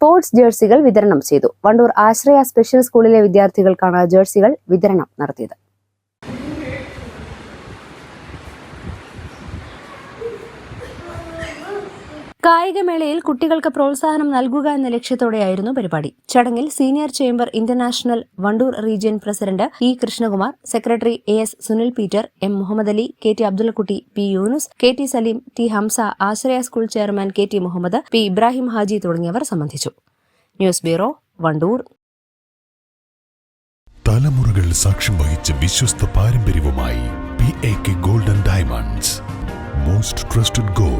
Sports ജേഴ്സികൾ വിതരണം ചെയ്തു. വണ്ടൂർ ആശ്രയ special സ്കൂളിലെ വിദ്യാർത്ഥികൾക്കാണ് ജേഴ്സികൾ വിതരണം നടത്തിയത്. കായികമേളയിൽ കുട്ടികൾക്ക് പ്രോത്സാഹനം നൽകുക എന്ന ലക്ഷ്യത്തോടെയായിരുന്നു പരിപാടി. ചടങ്ങിൽ senior chamber international Wandoor region president E Krishnakumar secretary A S Sunil Peter M Muhammad Ali K T Abdullakutty P Yunus K T Salim T Hamsa Ashraya school chairman K T Muhammad P Ibrahim Haji തുടങ്ങിയവർ സംബന്ധിച്ചു. News bureau Wandoor. തലമുറകൾ സാക്ഷ്യം വഹിച്ച വിശ്വസ്ത പാരമ്പര്യവുമായി P A K golden diamonds. Most trusted gold